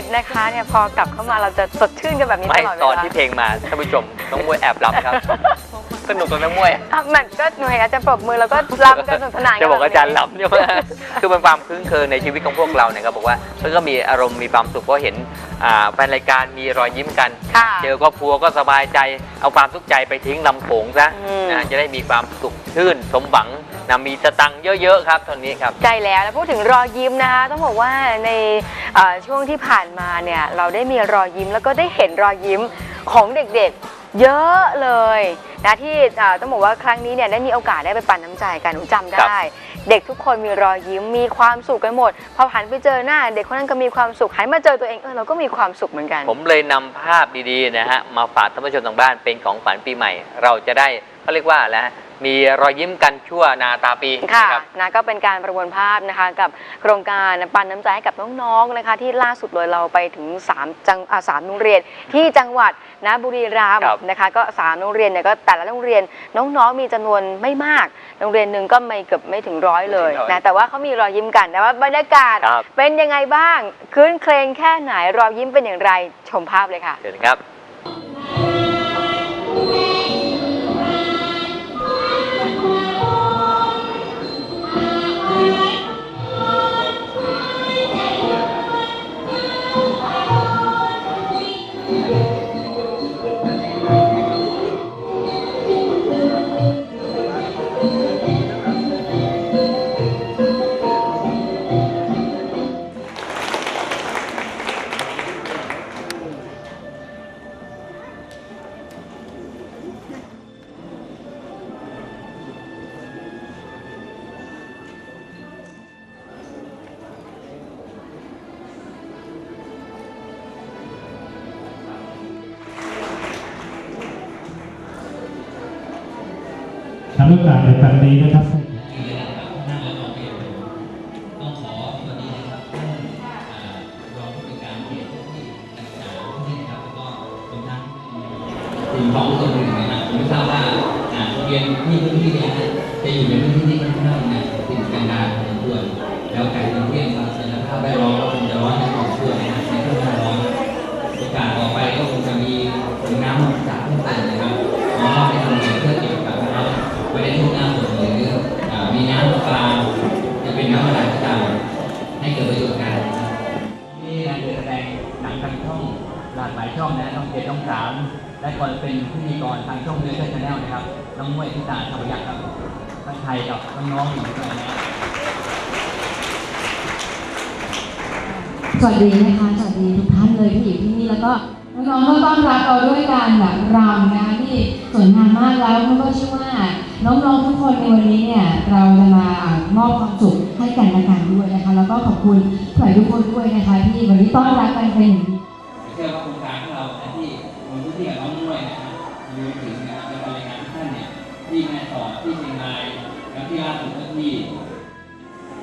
ตถจิตนะคะเนี่ยพอกลับเข้ามาเราจะสดชื่นกันแบบนี้ตไม่ลอดเวตอนลาที่เพลงมาท่านผู้ชมน้องมวยแอบรับครับ สนุกกับน้องมวยอะมันก็หน่วยอาจจะปรบมือแล้วก็รำกันสนุกสนานนจะบอกแบบอาจารย์หลับใช่ไหมคือเป็นความคลื้นเครงในชีวิตของพวกเราเนี่ยครับบอกว่ามันก็มีอารมณ์มีความสุขเพราะเห็นอ่าแฟนรายการมีรอยยิ้มกัน ค่ะ เจอครอบครัวก็สบายใจเอาความทุกข์ใจไปทิ้งลำโขงซะอืมนะจะได้มีความสุขชื่นสมหวัง นะมีสตังค์เยอะๆครับตอนนี้ครับใจแล้วแล้วพูดถึงรอยยิ้มนะคะต้องบอกว่าในเอ่อช่วงที่ผ่านมาเนี่ยเราได้มีรอยยิ้มแล้วก็ได้เห็นรอยยิ้มของเด็กๆเยอะเลยนะที่เอ่อต้องบอกว่าครั้งนี้เนี่ยได้มีโอกาสได้ไปปั่นน้ำใจกันหนูจำได้ เด็กทุกคนมีรอยยิ้มมีความสุขกันหมดพอหันไปเจอหน้า เด็กคนนั้นก็มีความสุขหันมาเจอตัวเองเออเราก็มีความสุขเหมือนกัน ผมเลยนำภาพดีๆนะฮะมาฝากท่านผู้ชมทางบ้านเป็นของฝันปีใหม่ เราจะได้เขาเรียกว่าแล้ว มีรอยยิ้มกันชั่วนาตาปีค่ะนะครับ นะก็เป็นการประมวลภาพนะคะ กับโครงการปันน้ำใจให้กับน้องๆนะคะ ที่ล่าสุดเลยเราไปถึง3จังอ่าสามโรงเรียนที่จังหวัดนะบุรีรัมย์ครับนะคะ ก็สามโรงเรียนเนี่ยก็แต่ละโรงเรียนน้องๆมีจำนวนไม่มาก โรงเรียนหนึ่งก็ไม่เกือบไม่ถึงร้อยเลยนะแต่ว่าเขามีรอยยิ้มกันแต่ว่าบรรยากาศครับ เป็นยังไงบ้างคืนเครงแค่ไหนรอยยิ้มเป็นอย่างไรชมภาพเลยค่ะ เชิญครับ ทำโอกาสในครั้งนี้นะครับ ช่องหลากหลายช่องนะช่องเจ็ดช่องสามและก่อนเป็นพิธีกรทางช่องเนื้อเชื่อชาแนลนะครับน้องมวยทิตาธรรมยักษ์ครับทั้งไทยกับน้องๆอยู่ด้วยนะสวัสดีนะคะสวัสดีทุกท่านเลยที่อยู่ที่นี่แล้วก็น้องๆก็ต้อนรับเราด้วยการแบบรำนะคะที่สวยงามมากแล้วแล้วก็เชื่อว่าน้องๆทุกคนในวันนี้เนี่ยเราจะมามอบความสุขให้กันและกันด้วยนะคะ แล้วก็ขอบคุณผู้ใหญ่ทุกคนด้วยนะคะที่วันนี้ต้อนรับกันเป็นอย่างดี ชื่อว่าโครงการของเราที่ลงพื้นที่กับน้องมวยนะครับรวมถึงนะครับในรายงานทุกท่านเนี่ยที่แม่สอดที่เชียงรายแล้วที่ล่าสุดก็ที่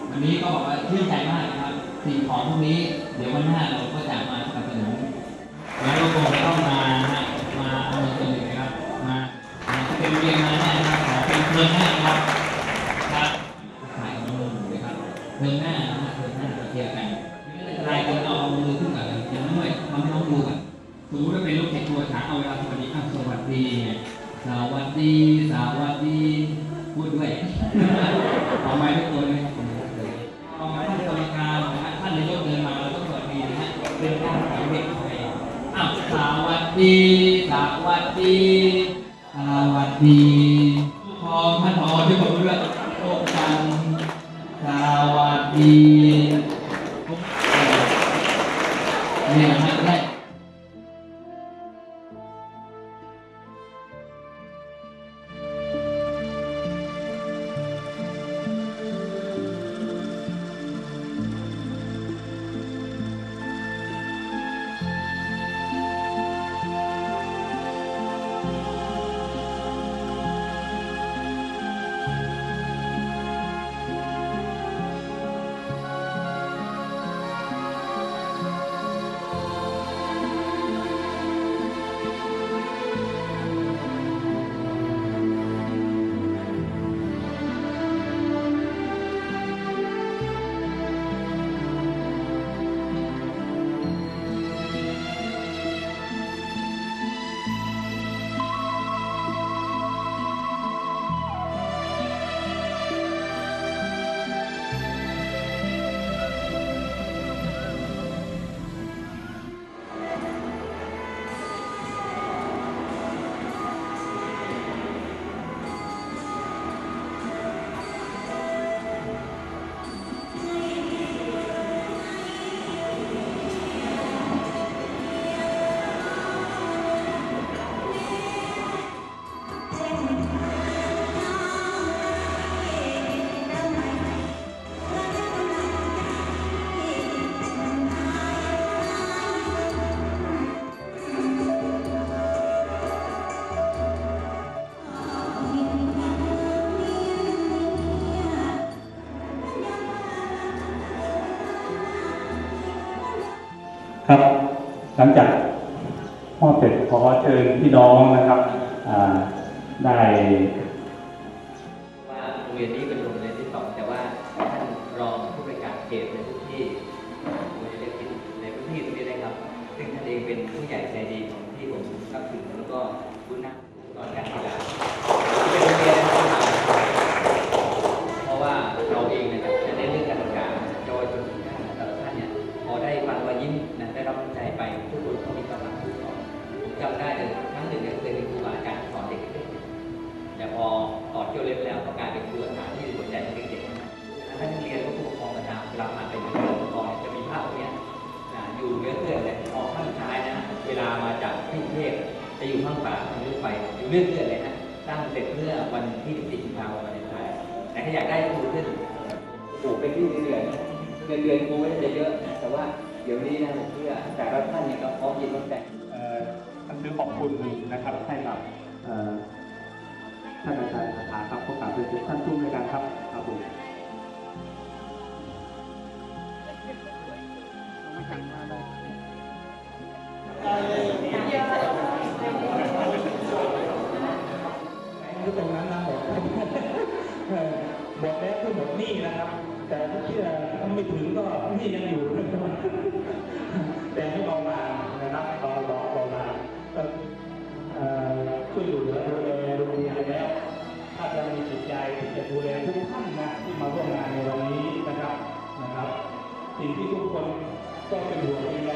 วันนี้ก็บอกว่าชื่นใจมากนะครับสิ่งของพวกนี้เดี๋ยววันหน้าเราก็จะมาสนับสนุนแล้วก็คงจะต้องมาฮะมาเอาเงินส่วนหนึ่งนะครับมาเป็นเรียนมาเนี่ยนะครับขอเป็นเพื่อนหน้าครับครับถ่ายของเราเลยครับเพื่อนหน้า สมมติว่าเป็นลูกเด็กตัวช้างเอาเวลาสวัสดีอะสวัสดีไงสวัสดีสวัสดีพูดด้วยเอาไม้ทุกตัวเลยครับผมเอาไม้ท่านกรรมการนะฮะท่านนายกเดินมาเราต้องสวัสดีนะฮะเป็นการขอเด็กไทยอ้าวสวัสดีสวัสดีสวัสดีพอท่านพอที่ผมเลือกโอ้กันสวัสดี ครับ หลังจากมอบเสร็จขอเชิญพี่น้องนะครับได้ เที่ยวเล็บแล้วก็กลายเป็นครูอาจารย์ที่สนใจเด็กๆนะท่านเรียนก็ผู้ปกครองประจำเวลาผ่านไปผู้ปกครองจะมีภาพพวกเนี้ยอยู่เยอะเพื่อนเลยออกข้างซ้ายนะเวลามาจากที่กรุงเทพจะอยู่ข้างฝาทางลูกไปอยู่เรื่อยๆเลยนะสร้างเสร็จเมื่อวันที่ 14กุมภาพันธ์วันวาเลนไทน์แต่ถ้าอยากได้ก็ดูขึ้นโอ้โหเป็นที่เดือนเงินเดือนครูไม่ได้เยอะนะแต่ว่าเดี๋ยวนี้นะผมเชื่อแต่ละท่านเนี่ยก็พร้อมยินพร้อมแต่งเอ่อหนังสือขอบคุณนะครับให้กับ ท่านอาจารย์คาถาครับพบกับเป็นท่านผู้ในการครับครับผมตรงนั้นนะหมดเออหมดแล้วคือหมดหนี้นะครับ แต่ถ้าเชื่อไม่ถึงก็หนี้ยังอยู่แต่ให้เบา สิ่งที่ทุกคนก็เป็นห่วง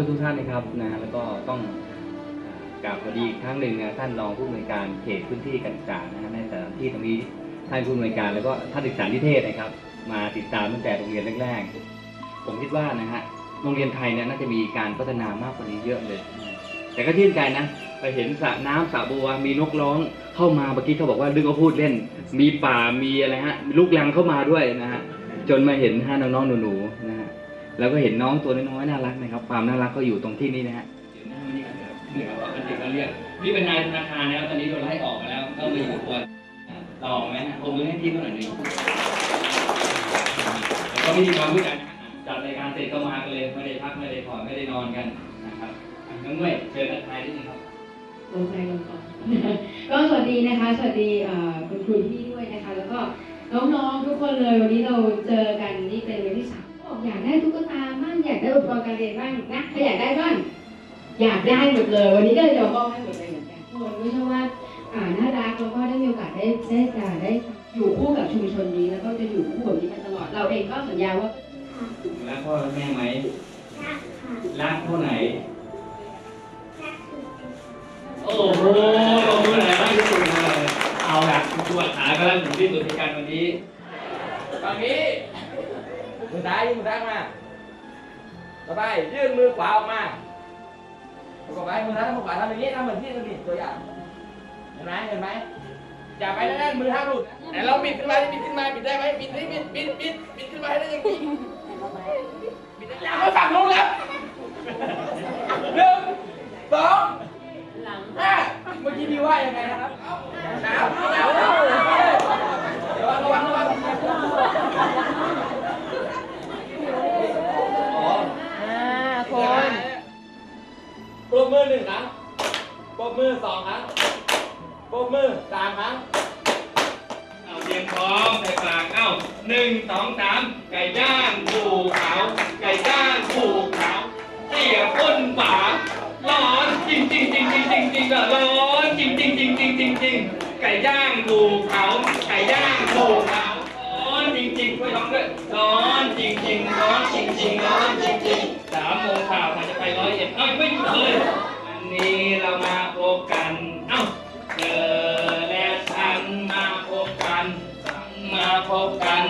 ทุกทุกท่านนะครับนะแล้วก็ต้องอ่ากราบสวัสดีอีกครั้งหนึ่งนะท่านรองผู้อำนวยการเขตพื้นที่การศึกษานะในสถานที่ตรงนี้ท่านผู้อำนวยการแล้วก็ท่านศึกษานิเทศนะครับ มาติดตามตั้งแต่โรงเรียนแรกๆ ผมคิดว่านะฮะโรงเรียนไทยเนี่ยน่าจะมีการพัฒนามากกว่านี้เยอะเลย แต่ก็ชื่นใจนะไปเห็นสระน้ำสระบัวมีนกร้องเข้ามาเมื่อกี้เขาบอกว่าลึกก็พูดเล่น มีป่ามีอะไรฮะมีลูกลังเข้ามาด้วยนะฮะจนมาเห็นฮะน้องๆหนูๆนะฮะ แล้วก็เห็นน้องตัวน้อยๆน่ารักนะครับ ความน่ารักก็อยู่ตรงที่นี้นะฮะเดี๋ยวนั่งนี่กันครับเหนือว่าเป็นเด็กก็เรียกนี่เป็นนายธนาคารแล้วตอนนี้โดนไล่ออกมาแล้วก็มาอยู่ตัวลองไหมฮะผมมือให้พี่หน่อยหนึ่งแล้วก็วิธีความรู้จักจัดรายการเสร็จก็มากันเลยไม่ได้พักไม่ได้ผ่อนไม่ได้นอนกันนะครับอะน้องเว้ยเชิญทักทายนิดนึงครับลงใจลงก่อนก็สวัสดีนะคะ สวัสดีเอ่อคุณครูที่ด้วยนะคะ แล้วก็น้องๆทุกคนเลยวันนี้เราเจอกันนี่เป็นวันที่สามบ อกอยากได้ตุ๊กตาบ้างอยากได้อุปกรณ์การเรียนบ้างนะใครอยากได้บ้างอยากได้หมดเลย วันนี้ก็เลยจะมอบให้หมดเลยเหมือนกันทุกคนไม่ใช่ว่าอ่าน่ารักแล้วก็ได้มีโอกาสได้ได้จะได้อยู่คู่กับชุมชนนี้แล้วก็จะอยู่คู่กับนี้มาตลอดเราเองก็สัญญาว่ารักพ่อรักแม่ไหมรักเท่าไหนโอ้โหขอบคุณหลายมากที่สุดเลยเอาละคุณตรวจหากำลังอยู่ที่สุดในการวันนี้ฝั่งนี้ มือซ้ายยื่นมือซ้ายมา ต่อไปยื่นมือขวาออกมาประกอบไปมือซ้ายทำมือขวาทำอย่างนี้ทำเหมือนที่เราบิดตัวอย่าง เห็นไหมเห็นไหมอย่าไปแน่นๆมือห้ามหลุดไหนเราบิดขึ้นมาบิดขึ้นมาบิดได้ไหมบิดได้บิดบิดบิดบิดขึ้นมาให้ได้อย่างนี้บิดได้แล้วไม่ฝั่งนู้นแล้วหนึ่งสองห้าเมื่อกี้พี่ว่ายังไงนะครับอ่ สองครั้งปรบมือสามครั้งเอาเตรียมพร้อมใส่ปากเอ้าหนึ่งสองสามไก่ย่างผูขาว ไก่ย่างผูขาวเสียก้นฝาร้อนจริงจริงจริงจริงจริงจริงอะร้อนจริงจริงจริงจริงจริงจริงไก่ย่างผูขาวไก่ย่างผูขาวร้อนจริงจริงไม่ร้องด้วยร้อนจริงจริงร้อนจริงจริงร้อนจริงจริงสามโมงข่าวมันจะไปร้อยเอ็ดเอ้ยไม่หยุดเลย นนี้เรามาพบกัน เอ้าเจอและฉันมาพบกัน มาพบกัน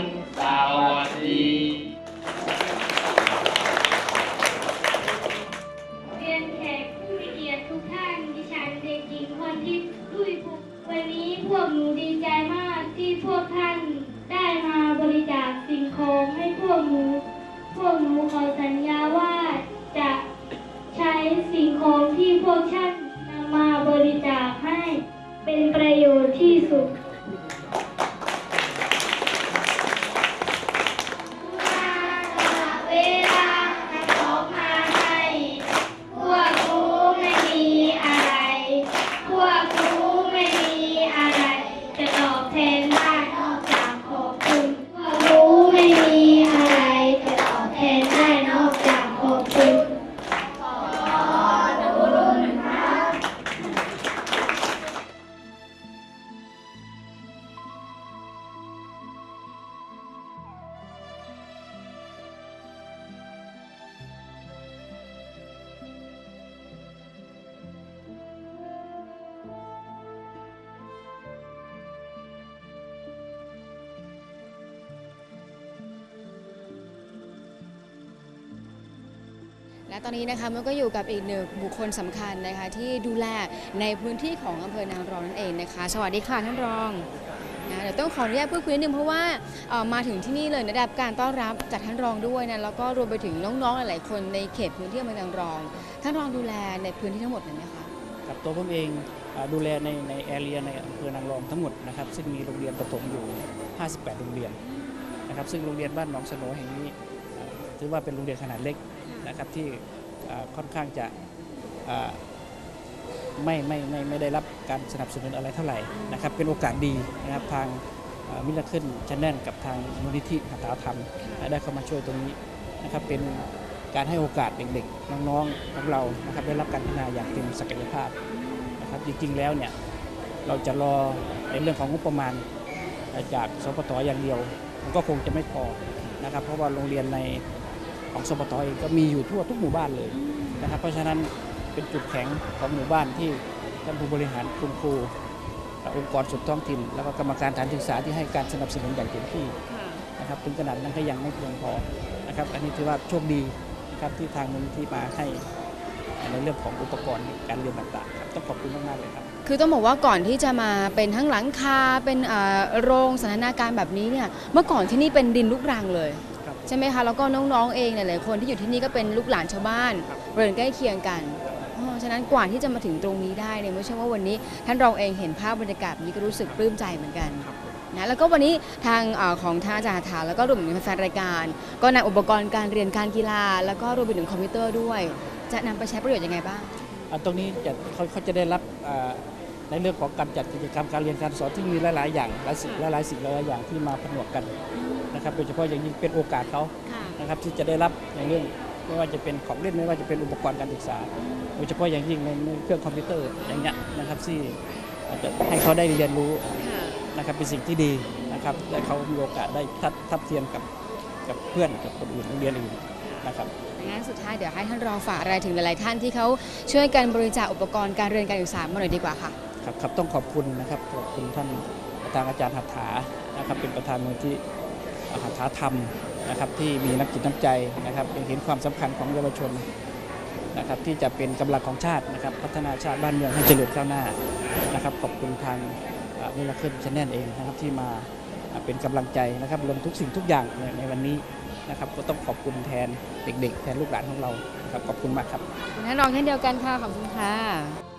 ตอนนี้นะคะมันก็อยู่กับอีกหนึ่งบุคคลสำคัญนะคะที่ดูแลในพื้นที่ของอำเภอนางรองนั่นเองนะคะสวัสดีค่ะท่านรองนะเดี๋ยวต้องขออนุญาตพูดคุยนิดนึงเพราะว่ามาถึงที่นี่เลยนะได้รับการต้อนรับจากท่านรองด้วยนะแล้วก็รวมไปถึงน้องๆหลายๆคนในเขตพื้นที่อำเภอนางรอง ท่านรองดูแลในพื้นที่ทั้งหมดเลยไหมคะกับตัวผมเองดูแลในในแอเรียในอำเภอนางรองทั้งหมดนะครับซึ่งมีโรงเรียนประถมอยู่ 58 โรงเรียนนะครับซึ่งโรงเรียนบ้านหนองสโหนแห่งนี้ถือว่าเป็นโรงเรียนขนาดเล็ก นะครับที่ค่อนข้างจะอ่ไม่ไม่ไม่ไม่ได้รับการสนับสนุนอะไรเท่าไหร่นะครับเป็นโอกาสดีนะครับทางมิลขึ้นชันแนนกับทางมูลนิธิหัตถาธรรม ได้เข้ามาช่วยตรงนี้นะครับเป็นการให้โอกาสเด็กๆน้องๆของเรานะครับได้รับการพัฒนาอย่างเต็มศักยภาพนะครับจริงๆแล้วเนี่ยเราจะรอในเรื่องของงบประมาณจากสปตอย่างเดียว มันก็คงจะไม่พอนะครับเพราะว่าโรงเรียนใน ของสปตเองก็มีอยู่ทั่วทุกหมู่บ้านเลยนะครับเพราะฉะนั้นเป็นจุดแข็งของหมู่บ้านที่ท่านผู้บริหารคุณครูองค์กรส่วนท้องถิ่น แล้วก็กรรมการฐานศึกษาที่ให้การสนับสนุนอย่างเต็มที่นะครับถึงขนาดนั้นก็ยังไม่เพียงพอนะครับอันนี้ถือว่าโชคดีนะครับที่ทางมูลนิธิมาให้ในเรื่องของอุปกรณ์การเรียนต่างๆครับต้องขอบคุณมากๆเลยครับคือต้องบอกว่าก่อนที่จะมาเป็นทั้งหลังคาเป็นเอ่อโรงสันทนาการแบบนี้เนี่ยเมื่อก่อนที่นี่เป็นดินลูกรังเลย ใช่ไหมคะแล้วก็น้องๆเองหลายๆคนที่อยู่ที่นี่ก็เป็นลูกหลานชาวบ้านเรือนใกล้เคียงกันอ๋อฉะนั้นกว่าที่จะมาถึงตรงนี้ได้เนี่ยไม่ใช่ว่าวันนี้ ท่านรองเองเห็นภาพบรรยากาศแบบนี้ก็รู้สึกปลื้มใจเหมือนกันนะแล้วก็วันนี้ทางเออของทางอาจารย์ถาแล้วก็รวมถึงแฟนๆรายการ ก็นำอุปกรณ์การเรียนการกีฬา แล้วก็รวมไปถึงคอมพิวเตอร์ด้วย จะนำไปใช้ประโยชน์ยังไงบ้างอันตรงนี้จะเขาเขาจะได้รับอ่า ในเรื่องของการจัดกิจกรรมการเรียนการสอนที่มีหลาย ๆ อย่างหลายสิ่งหลายๆสิ่งหลายๆอย่างที่มาผนวกกันนะครับโดยเฉพาะอย่างยิ่งเป็นโอกาสเขานะครับที่จะได้รับในเรื่องไม่ว่าจะเป็นของเล่นไม่ว่าจะเป็นอุปกรณ์การศึกษา โดยเฉพาะอย่างยิ่งในในเครื่องคอมพิวเตอร์อย่างเงี้ยนะครับที่อาจจะให้เขาได้เรียนรู้นะครับเป็นสิ่งที่ดีนะครับและเขามีโอกาสได้ทัดทับเทียมกับกับเพื่อนกับคนอื่นโรงเรียนอื่นนะครับงั้นสุดท้ายเดี๋ยวให้ท่านรองฝากอะไรถึงหลาย ๆ ท่านที่เขาช่วยกันบริจาคอุปกรณ์การเรียนการศึกษามาหน่อยดีกว่าค่ะ ครับครับต้องขอบคุณนะครับขอบคุณท่านประธานอาจารย์หัตถานะครับ เป็นประธานมูลที่หัตถาธรรมนะครับ ที่มีน้ำจิตน้ำใจนะครับเห็นความสำคัญของเยาวชนนะครับ ที่จะเป็นกำลังของชาตินะครับ พัฒนาชาติบ้านเมืองให้เจริญก้าวหน้านะครับ ขอบคุณทางมิลเคิลชแนลเองนะครับที่มาเป็นกำลังใจนะครับรวมทุกสิ่งทุกอย่างในวันนี้นะครับ ก็ต้องขอบคุณแทนเด็ก ๆ แทนลูกหลานของเราครับขอบคุณมากครับท่านรองเช่นเดียวกันค่ะขอบคุณค่ะ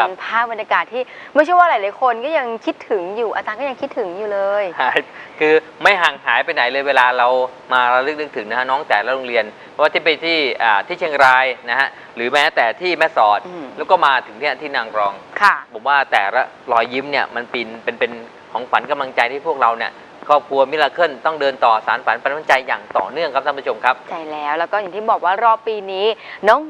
ครับ ภาพบรรยากาศที่ไม่ใช่ว่าหลายๆคนก็ยังคิดถึงอยู่อาจารย์ก็ยังคิดถึงอยู่เลย หายคือไม่ห่างหายไปไหนเลยเวลาเรามาระลึกนึกถึงนะฮะน้องแต่ละโรงเรียน เพราะว่าที่ไปที่อ่าที่เชียงรายนะฮะหรือแม้แต่ที่แม่สอด อืม แล้วก็มาถึงเนี่ยที่นางรอง ค่ะ ผมว่าแต่ละรอยยิ้มเนี่ยมันเป็นเป็นเป็นของขวัญกำลังใจที่พวกเราเนี่ย ครอบครัวมิราเคิลต้องเดินต่อสารฝันปันน้ำใจอย่างต่อเนื่องครับท่านผู้ชมครับใจแล้วแล้วก็อย่างที่บอกว่ารอบปีนี้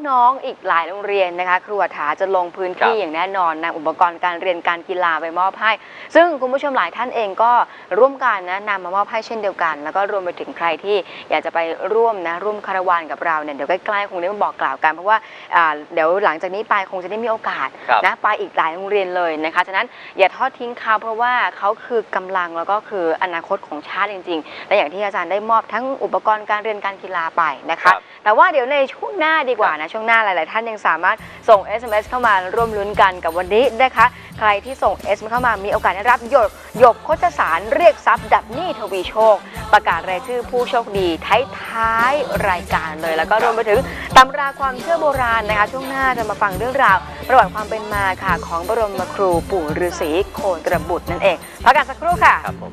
น้องๆอีกหลายโรงเรียนนะคะ ครูอัฐาจะลงพื้นที่ครับอย่างแน่นอนนำอุปกรณ์การเรียนการกีฬาไปมอบให้ ซึ่งคุณผู้ชมหลายท่านเองก็ร่วมกันนะนำมามอบให้เช่นเดียวกัน แล้วก็รวมไปถึงใครที่อยากจะไปร่วมนะร่วมคาราวานกับเราเนี่ยเดี๋ยวใกล้ๆคงได้มาบอกกล่าวกันเพราะว่าอ่าเดี๋ยวหลังจากนี้ไปคงจะได้มีโอกาสครับนะไปอีกหลายโรงเรียนเลยนะคะฉะนั้นอย่าทอดทิ้งเขาเพราะว่าเขาคือกำลังแล้วก็คืออนาคตของชาติจริง ๆ และอย่างที่อาจารย์ได้มอบทั้งอุปกรณ์การเรียนการกีฬาไปนะคะครับแต่ว่าเดี๋ยวในช่วงหน้าดีกว่านะ ช่วงหน้าหลาย ๆ ท่านยังสามารถส่ง SMS เข้ามาร่วมลุ้นกันกับวันนี้นะคะ ใครที่ส่ง SMS เข้ามามีโอกาสได้รับหยกหยกโคจสารเรียกทรัพย์ดับหนี้ทวีโชค ประกาศรายชื่อผู้โชคดีท้ายๆรายการเลย แล้วก็รวมไปถึงตำราความเชื่อโบราณนะคะ ช่วงหน้าจะมาฟังเรื่องราว ประวัติความเป็นมาค่ะของบรมครูปู่ฤาษีโคนกระบุตรนั่นเองพักกันสักครู่ค่ะครับผม